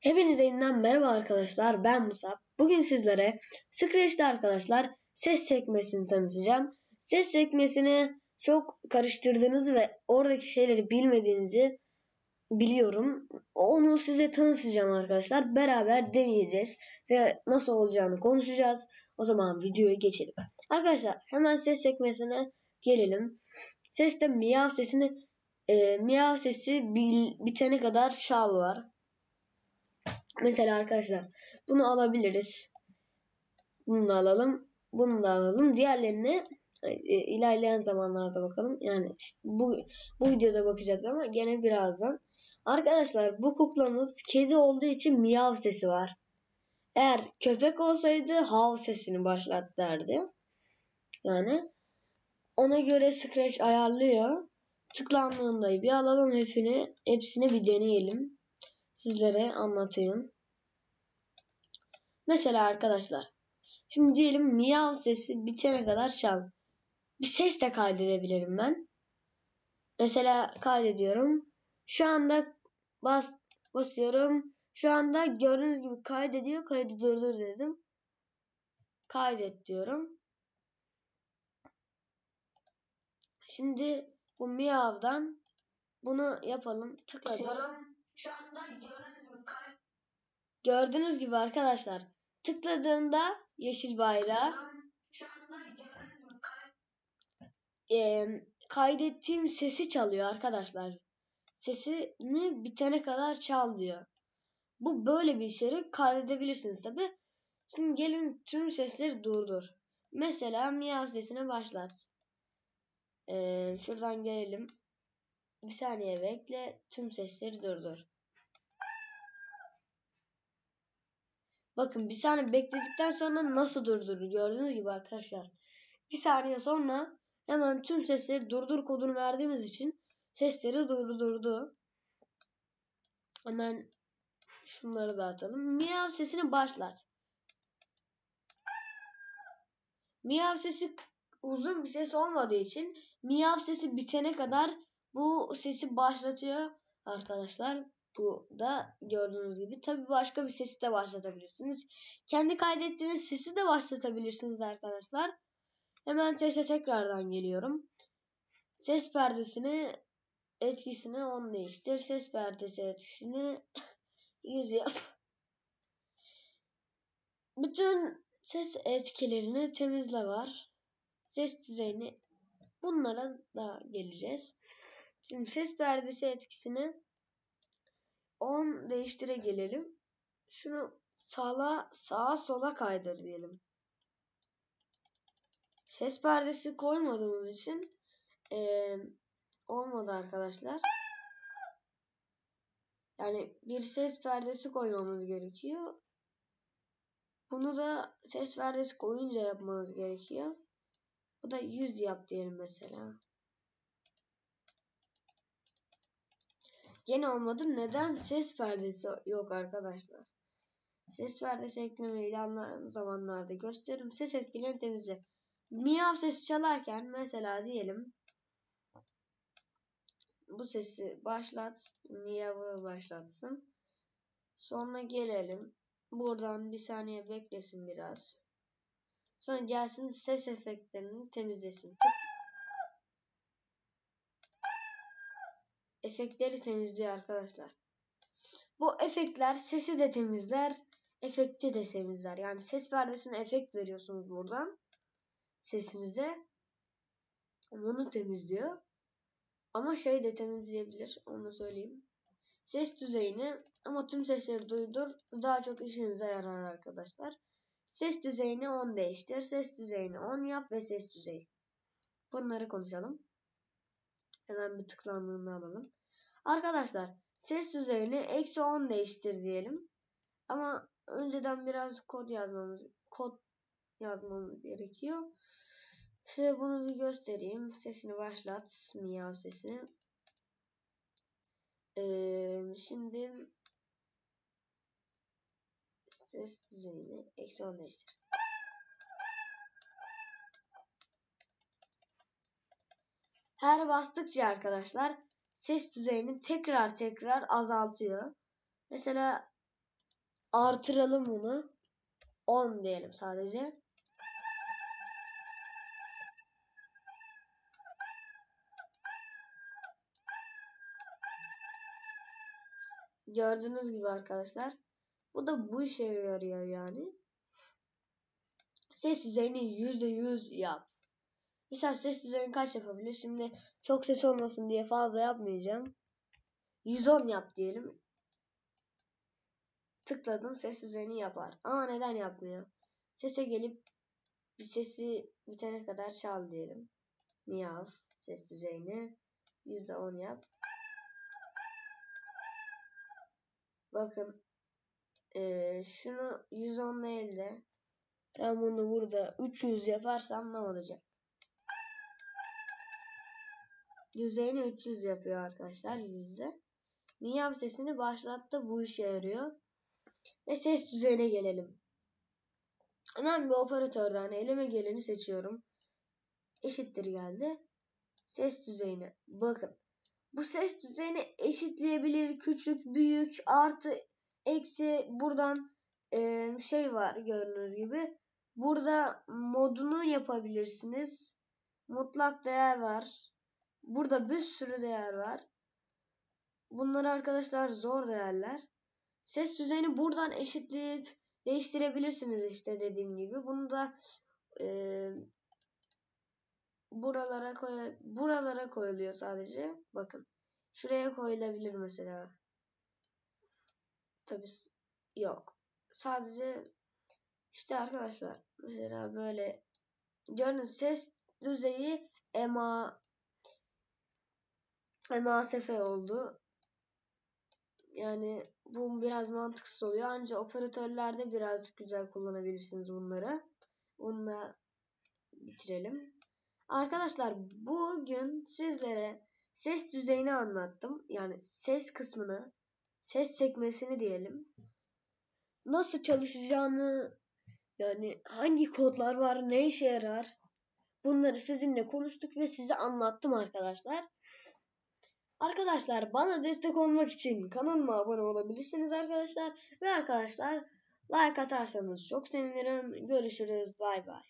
Hepinize yeniden merhaba arkadaşlar. Ben Musab. Bugün sizlere Scratch'te arkadaşlar ses sekmesini tanıtacağım. Ses sekmesini çok karıştırdığınız ve oradaki şeyleri bilmediğinizi biliyorum. Onu size tanıtacağım arkadaşlar. Beraber deneyeceğiz ve nasıl olacağını konuşacağız. O zaman videoya geçelim. Arkadaşlar hemen ses sekmesine gelelim. Seste miyav sesini e, miyav sesi bil, bitene kadar çal var. Mesela arkadaşlar bunu alabiliriz. Bunu da alalım. Bunu da alalım. Diğerlerine e, ilerleyen zamanlarda bakalım. Yani bu, bu videoda bakacağız ama gene birazdan. Arkadaşlar bu kuklamız kedi olduğu için miyav sesi var. Eğer köpek olsaydı hav sesini başlat derdi. Yani ona göre Scratch ayarlıyor. Tıklandığında bir alalım hepsini, hepsini bir deneyelim sizlere anlatayım. Mesela arkadaşlar. Şimdi diyelim miyav sesi bitene kadar çal. Bir ses de kaydedebilirim ben. Mesela kaydediyorum. Şu anda bas basıyorum. Şu anda gördüğünüz gibi kaydediyor. Kaydı dedim. Kaydet diyorum. Şimdi bu miyavdan bunu yapalım. Tıkladım. Şu anda gördüğünüz gibi Gördüğünüz gibi arkadaşlar tıkladığımda yeşil bayrağı e, kaydettiğim sesi çalıyor arkadaşlar. Sesini bitene kadar çal diyor. Bu böyle bir içerik kaydedebilirsiniz tabi. Şimdi gelin tüm sesleri durdur. Mesela miyav sesine başlat. Ee, şuradan gelelim. Bir saniye bekle. Tüm sesleri durdur. Bakın bir saniye bekledikten sonra nasıl durdurdu gördüğünüz gibi arkadaşlar. Bir saniye sonra hemen tüm sesleri durdur kodunu verdiğimiz için sesleri durdurdu. Hemen şunları dağıtalım. Miyav sesini başlat. Miyav sesi uzun bir ses olmadığı için miyav sesi bitene kadar bu sesi başlatıyor arkadaşlar. Bu da gördüğünüz gibi. Tabi başka bir sesi de başlatabilirsiniz. Kendi kaydettiğiniz sesi de başlatabilirsiniz arkadaşlar. Hemen sese tekrardan geliyorum. Ses perdesini etkisini 10 değiştir. Ses perdesi etkisini 100 yap. Bütün ses etkilerini temizle var. Ses düzeyini bunlara da geleceğiz. Şimdi ses perdesi etkisini 10 değiştire gelelim. Şunu sağla sağa sola kaydır diyelim. Ses perdesi koymadığımız için ee, olmadı arkadaşlar. Yani bir ses perdesi koymamız gerekiyor. Bunu da ses perdesi koyunca yapmanız gerekiyor. Bu da 100 yap diyelim mesela. Gene olmadı. Neden? Ses perdesi yok arkadaşlar. Ses perdesi eklemeyi ilerleyen zamanlarda gösteririm. Ses etkilerini temizle. Miyav sesi çalarken mesela diyelim bu sesi başlat. Miyav'ı başlatsın. Sonra gelelim. Buradan bir saniye beklesin biraz. Sonra gelsin ses efektlerini temizlesin. Tık. Efektleri temizliyor arkadaşlar. Bu efektler sesi de temizler, efekti de temizler. Yani ses perdesine efekt veriyorsunuz buradan sesinize. Bunu temizliyor. Ama şey de temizleyebilir. Onu da söyleyeyim. Ses düzeyini ama tüm sesleri duydur. Daha çok işinize yarar arkadaşlar. Ses düzeyini 10 değiştir. Ses düzeyini 10 yap ve ses düzeyi. Bunları konuşalım. Hemen bir tıklandığını alalım. Arkadaşlar ses düzeyini eksi 10 değiştir diyelim. Ama önceden biraz kod yazmamız kod yazmamız gerekiyor. Size bunu bir göstereyim. Sesini başlat. Miyav sesini. Ee, şimdi ses düzeyini eksi 10 değiştir. Her bastıkça arkadaşlar ses düzeyini tekrar tekrar azaltıyor. Mesela artıralım bunu. 10 diyelim sadece. Gördüğünüz gibi arkadaşlar. Bu da bu işe yarıyor yani. Ses düzeyini %100 yap. Mesela ses düzeyini kaç yapabilir? Şimdi çok ses olmasın diye fazla yapmayacağım. 110 yap diyelim. Tıkladım ses düzeyini yapar. Ama neden yapmıyor? Sese gelip bir sesi bitene kadar çal diyelim. Miyav ses düzeyini %10 yap. Bakın ee, şunu 110 değil de ben bunu burada 300 yaparsam ne olacak? Düzeyini 300 yapıyor arkadaşlar yüzde. Miyav sesini başlattı bu işe yarıyor. Ve ses düzeyine gelelim. Hemen bir operatörden elime geleni seçiyorum. Eşittir geldi. Ses düzeyine. Bakın. Bu ses düzeyini eşitleyebilir. Küçük, büyük, artı, eksi. Buradan e, şey var gördüğünüz gibi. Burada modunu yapabilirsiniz. Mutlak değer var. Burada bir sürü değer var. Bunlar arkadaşlar zor değerler. Ses düzeyini buradan eşitleyip değiştirebilirsiniz işte dediğim gibi. Bunu da e, buralara koy buralara koyuluyor sadece. Bakın. Şuraya koyulabilir mesela. Tabi yok. Sadece işte arkadaşlar mesela böyle gördüğünüz ses düzeyi ema MASF oldu. Yani bu biraz mantıksız oluyor. Ancak operatörlerde birazcık güzel kullanabilirsiniz bunları. Bununla bitirelim. Arkadaşlar bugün sizlere ses düzeyini anlattım. Yani ses kısmını, ses sekmesini diyelim. Nasıl çalışacağını, yani hangi kodlar var, ne işe yarar? Bunları sizinle konuştuk ve size anlattım arkadaşlar. Arkadaşlar bana destek olmak için kanalıma abone olabilirsiniz arkadaşlar. Ve arkadaşlar like atarsanız çok sevinirim. Görüşürüz. Bay bay.